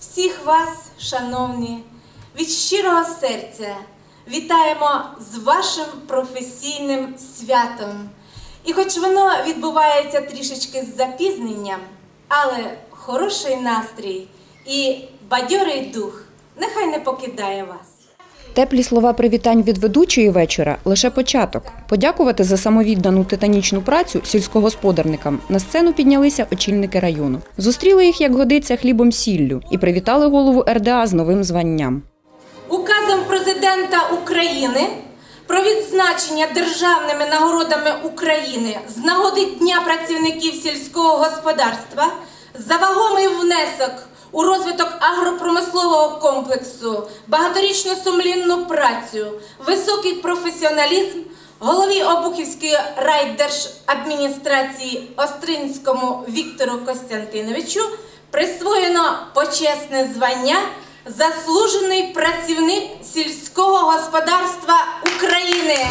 Всіх вас, шановні, від щирого серця вітаємо з вашим професійним святом. І хоч воно відбувається трішечки з запізненням, але хороший настрій і бадьорий дух нехай не покидає вас. Теплі слова привітань від ведучої вечора лише початок. Подякувати за самовіддану титанічну працю сільськогосподарникам на сцену піднялися очільники району. Зустріли їх, як годиться, хлібом сіллю і привітали голову РДА з новим званням. Указом президента України про відзначення державними нагородами України з нагоди Дня працівників сільського господарства за вагомий внесок у розвиток агропромислового комплексу, багаторічну сумлінну працю, високий професіоналізм голові Обухівської райдержадміністрації Остринському Віктору Костянтиновичу присвоєно почесне звання Заслужений працівник сільського господарства України.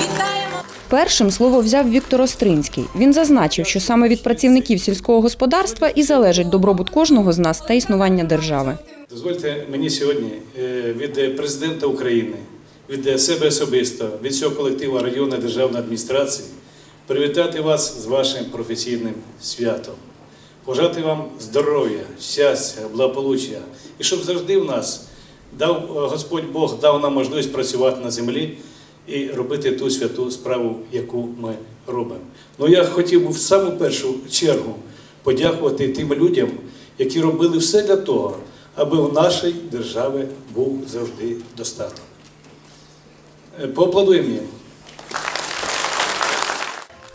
Вітаємо! Першим слово взяв Віктор Остринський. Він зазначив, що саме від працівників сільського господарства і залежить добробут кожного з нас та існування держави. Дозвольте мені сьогодні е, від президента України, від себе особисто, від всього колективу районної державної адміністрації привітати вас з вашим професійним святом, пожати вам здоров'я, щастя, благополуччя, і щоб завжди в нас дав е, Господь Бог дав нам можливість працювати на землі і робити ту святу справу, яку ми робимо. Ну я хотів би в саму першу чергу подякувати тим людям, які робили все для того, аби в нашій державі був завжди достаток. Е, Поаплодуємо їм.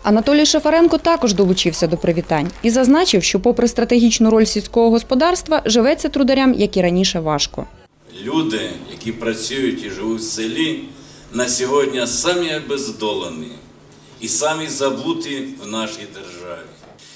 Анатолій Шафаренко також долучився до привітань і зазначив, що, попри стратегічну роль сільського господарства, живеться трударям, як і раніше, важко. Люди, які працюють і живуть в селі, на сьогодні самі бездолані і самі забуті в нашій державі.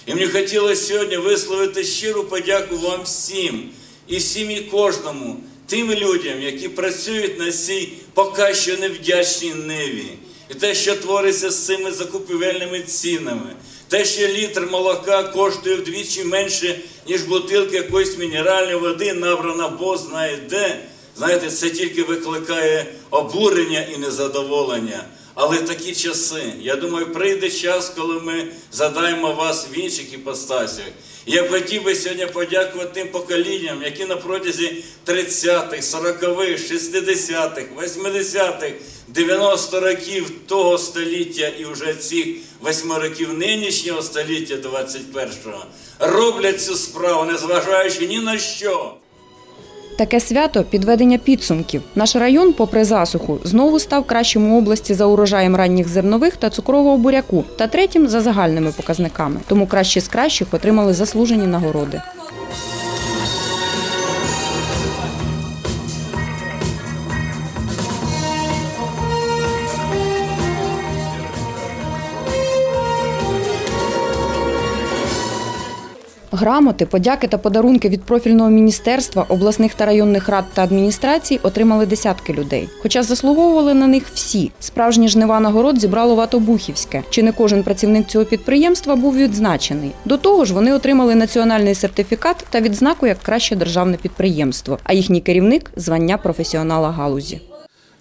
І мені хотілося сьогодні висловити щиру подяку вам всім, і всім і кожному, тим людям, які працюють на цій поки що невдячній ниві. І те, що твориться з цими закупівельними цінами, те, що літр молока коштує вдвічі менше, ніж бутилка якоїсь мінеральної води, набрана Бог знає де. Знаєте, це тільки викликає обурення і незадоволення. Але такі часи, я думаю, прийде час, коли ми задаємо вас в інших іпостасях. Я б хотів би сьогодні подякувати тим поколінням, які на протязі 30-х, 40-х, 60-х, 80-х, 90 років того століття і вже цих 8 років нинішнього століття 21-го роблять цю справу, незважаючи ні на що. Таке свято підведення підсумків. Наш район, попри засуху, знову став кращим у області за урожаєм ранніх зернових та цукрового буряку та третім за загальними показниками. Тому кращі з кращих отримали заслужені нагороди. Грамоти, подяки та подарунки від профільного міністерства, обласних та районних рад та адміністрацій отримали десятки людей. Хоча заслуговували на них всі. Справжні жнива нагород зібрало Ватобухівське. Чи не кожен працівник цього підприємства був відзначений. До того ж, вони отримали національний сертифікат та відзнаку як краще державне підприємство, а їхній керівник звання професіонала галузі.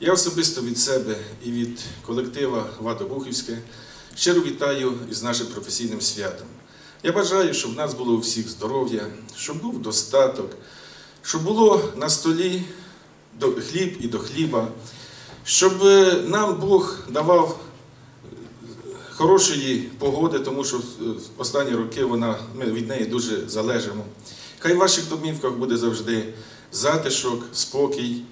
Я особисто від себе і від колектива Вада Бухівське щиро вітаю із нашим професійним святом. Я бажаю, щоб в нас було у всіх здоров'я, щоб був достаток, щоб було на столі хліб і до хліба, щоб е, нам Бог давав е, хорошої погоди, тому що е, останні роки вона, ми від неї дуже залежимо. Хай в ваших домівках буде завжди затишок, спокій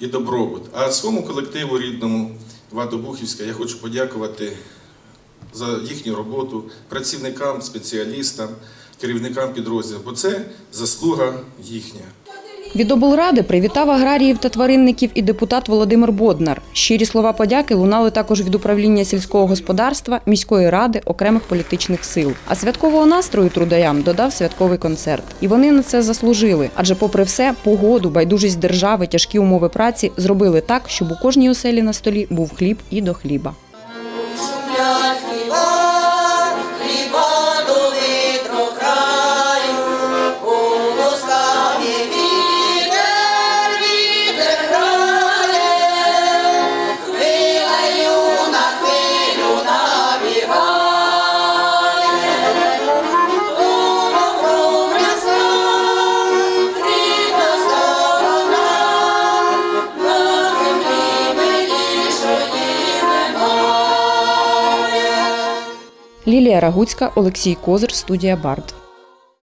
і добробут. А своєму колективу рідному Вадобухівська я хочу подякувати за їхню роботу, працівникам, спеціалістам, керівникам підрозділів, бо це заслуга їхня. Від облради привітав аграріїв та тваринників і депутат Володимир Боднар. Щирі слова подяки лунали також від управління сільського господарства, міської ради, окремих політичних сил. А святкового настрою трударям додав святковий концерт. І вони на це заслужили. Адже, попри все, погоду, байдужість держави, тяжкі умови праці зробили так, щоб у кожній оселі на столі був хліб і до хліба. Лілія Рагуцька, Олексій Козир, студія Бард.